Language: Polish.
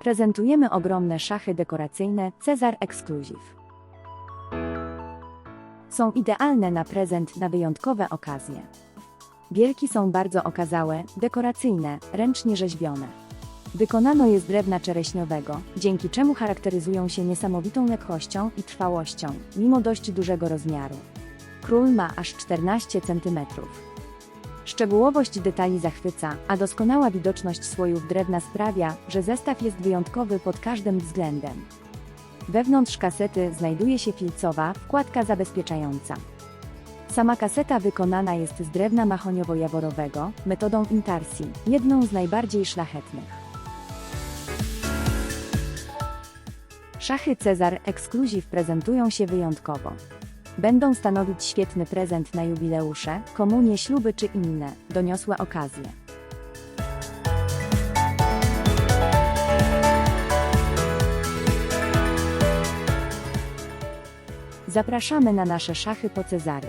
prezentujemy ogromne szachy dekoracyjne Cezar Exclusive. Są idealne na prezent na wyjątkowe okazje. Bielki są bardzo okazałe, dekoracyjne, ręcznie rzeźbione. Wykonano je z drewna czereśniowego, dzięki czemu charakteryzują się niesamowitą lekkością i trwałością, mimo dość dużego rozmiaru. Król ma aż 14 cm. Szczegółowość detali zachwyca, a doskonała widoczność słojów drewna sprawia, że zestaw jest wyjątkowy pod każdym względem. Wewnątrz kasety znajduje się filcowa wkładka zabezpieczająca. Sama kaseta wykonana jest z drewna mahoniowo-jaworowego, metodą intarsji, jedną z najbardziej szlachetnych. Szachy Cezar Exclusive prezentują się wyjątkowo. Będą stanowić świetny prezent na jubileusze, komunie, śluby czy inne doniosłe okazje. Zapraszamy na nasze szachy po Cezary.